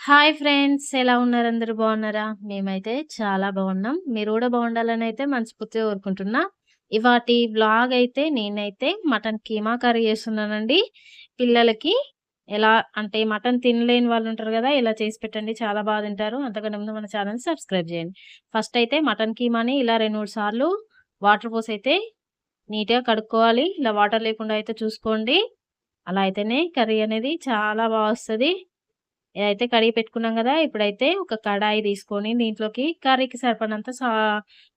Hi friends ఎలా ఉన్నారు? అందరు బాగున్నారా? మేమైతే చాలా బాగున్నాం. మీరు కూడా బాగుండాలని అయితే మనస్ఫూర్తిగా కోరుకుంటున్నా. ఇవాటి వ్లాగ్ అయితే నేనైతే మటన్ కీమా కర్రీ చేస్తున్నానండి. పిల్లలకి ఎలా అంటే మటన్ తినలేని వాళ్ళు ఉంటారు కదా ఇలా చేసి పెట్టండి చాలా బాగా తింటారు. అంతకంటే ముందు మన ఛానల్ సబ్స్క్రైబ్ చేయండి. ఫస్ట్ అయితే మటన్ కీమాని ఇలా రెండు మూడు సార్లు వాటర్ పోసి అయితే నీట్గా కడుక్కోవాలి. ఇలా వాటర్ లేకుండా అయితే చూసుకోండి. అలా అయితేనే కర్రీ అనేది చాలా బాగా వస్తుంది. అయితే కడిగి పెట్టుకున్నాం కదా ఇప్పుడైతే ఒక కడాయి తీసుకొని దీంట్లోకి కర్రీకి సరిపడినంత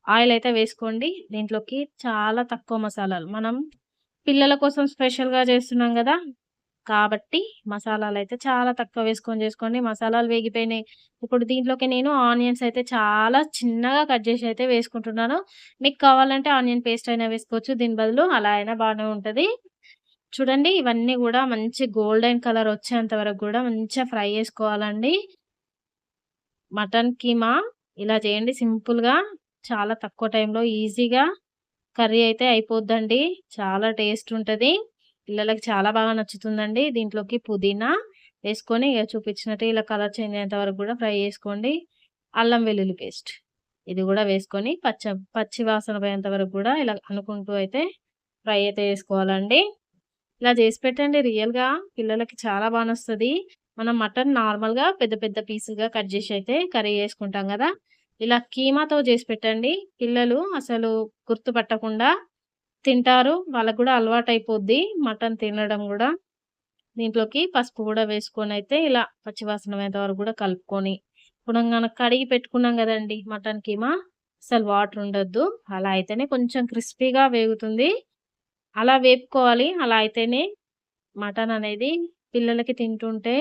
ఆయిల్ అయితే వేసుకోండి. దీంట్లోకి చాలా తక్కువ మసాలాలు. మనం పిల్లల కోసం స్పెషల్గా చేస్తున్నాం కదా కాబట్టి మసాలాలు అయితే చాలా తక్కువ వేసుకొని చేసుకోండి. మసాలాలు వేగిపోయినాయి. ఇప్పుడు దీంట్లోకి నేను ఆనియన్స్ అయితే చాలా చిన్నగా కట్ చేసి అయితే వేసుకుంటున్నాను. మీకు కావాలంటే ఆనియన్ పేస్ట్ అయినా వేసుకోవచ్చు. దీని బదులు అలా అయినా బాగానే ఉంటుంది. చూడండి ఇవన్నీ కూడా మంచి గోల్డెన్ కలర్ వచ్చేంత వరకు కూడా మంచిగా ఫ్రై చేసుకోవాలండి. మటన్ కీమా ఇలా చేయండి సింపుల్గా చాలా తక్కువ టైంలో ఈజీగా. కర్రీ అయితే అయిపోద్దండి చాలా టేస్ట్ ఉంటుంది. పిల్లలకి చాలా బాగా నచ్చుతుందండి దీంట్లోకి పుదీనా వేసుకొని ఇక చూపించినట్టు ఇలా కలర్ చేంజ్ అయ్యేంత వరకు కూడా ఫ్రై చేసుకోండి. అల్లం వెల్లుల్లి పేస్ట్ ఇది కూడా వేసుకొని పచ్చ పచ్చి వాసన పోయేంత వరకు కూడా ఇలా అనుకుంటూ అయితే ఫ్రై అయితే వేసుకోవాలండి ఇలా చేసి పెట్టండి. రియల్గా పిల్లలకి చాలా బాగా వస్తుంది మనం మటన్ నార్మల్గా పెద్ద పెద్ద పీసులుగా కట్ చేసి అయితే కర్రీ చేసుకుంటాం కదా. ఇలా కీమాతో చేసి పెట్టండి. పిల్లలు అసలు గుర్తుపట్టకుండా తింటారు. వాళ్ళకు కూడా అలవాటు అయిపోద్ది మటన్ తినడం కూడా. దీంట్లోకి పసుపు కూడా వేసుకొని అయితే ఇలా పచ్చివాసన వరకు కూడా కలుపుకొని. ఇప్పుడు మనం కడిగి పెట్టుకున్నాం కదండి మటన్ కీమా. అసలు వాటర్ ఉండొద్దు. అలా అయితేనే కొంచెం క్రిస్పీగా వేగుతుంది. అలా వేపుకోవాలి. అలా అయితేనే మటన్ అనేది పిల్లలకి తింటుంటే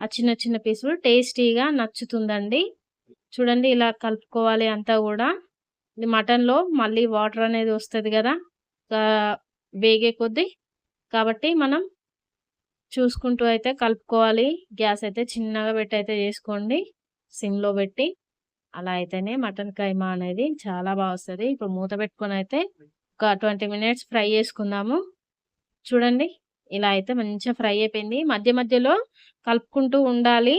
ఆ చిన్న చిన్న పీసులు టేస్టీగా నచ్చుతుందండి. చూడండి ఇలా కలుపుకోవాలి అంతా కూడా. ఇది మటన్లో మళ్ళీ వాటర్ అనేది వస్తుంది కదా. వేగే కొద్దీ కాబట్టి మనం చూసుకుంటూ అయితే కలుపుకోవాలి. గ్యాస్ అయితే చిన్నగా పెట్టి అయితే చేసుకోండి. సిమ్లో పెట్టి. అలా అయితేనే మటన్ కైమా అనేది చాలా బాగా వస్తుంది. ఇప్పుడు మూత పెట్టుకొని అయితే ఒక ట్వంటీ మినిట్స్ ఫ్రై చేసుకుందాము. చూడండి ఇలా అయితే మంచిగా ఫ్రై అయిపోయింది. మధ్య మధ్యలో కలుపుకుంటూ ఉండాలి.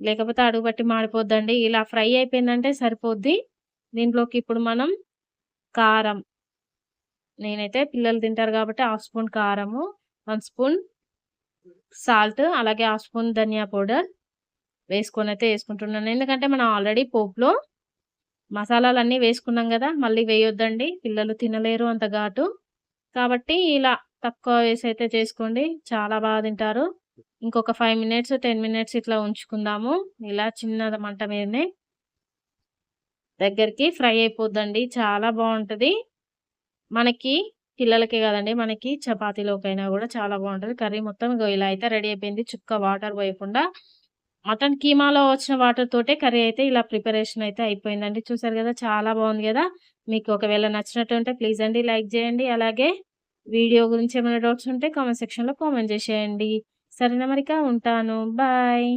లేకపోతే అడుగు బట్టి మాడిపోద్దండి. ఇలా ఫ్రై అయిపోయిందంటే సరిపోద్ది. దీంట్లోకి ఇప్పుడు మనం కారం. నేనైతే పిల్లలు తింటారు కాబట్టి హాఫ్ స్పూన్ కారము వన్ స్పూన్ సాల్ట్ అలాగే హాఫ్ స్పూన్ ధనియా పౌడర్ వేసుకొని అయితే వేసుకుంటున్నాను. ఎందుకంటే మనం ఆల్రెడీ పోపులో మసాలాలన్నీ వేసుకున్నాం కదా మళ్ళీ వేయొద్దండి. పిల్లలు తినలేరు అంత ఘాటు. కాబట్టి ఇలా తక్కువ వేసి అయితే చేసుకోండి. చాలా బాగా తింటారు. ఇంకొక ఫైవ్ మినిట్స్ టెన్ మినిట్స్ ఇట్లా ఉంచుకుందాము. ఇలా చిన్న మంట మీదనే దగ్గరికి ఫ్రై అయిపోద్దండి. చాలా బాగుంటుంది. మనకి పిల్లలకి కదండి మనకి చపాతీలోకైనా కూడా చాలా బాగుంటుంది. కర్రీ మొత్తం ఇలా అయితే రెడీ అయిపోయింది. చుక్క వాటర్ పోయకుండా మటన్ కీమాలో వచ్చిన వాటర్ తోటే కర్రీ అయితే ఇలా ప్రిపరేషన్ అయితే అయిపోయిందండి. చూసారు కదా చాలా బాగుంది కదా. మీకు ఒకవేళ నచ్చినట్టు ఉంటే ప్లీజ్ అండి లైక్ చేయండి. అలాగే వీడియో గురించి ఏమైనా డౌట్స్ ఉంటే కామెంట్ సెక్షన్లో కామెంట్ చేసేయండి. సరేనా మరిక ఉంటాను. బాయ్.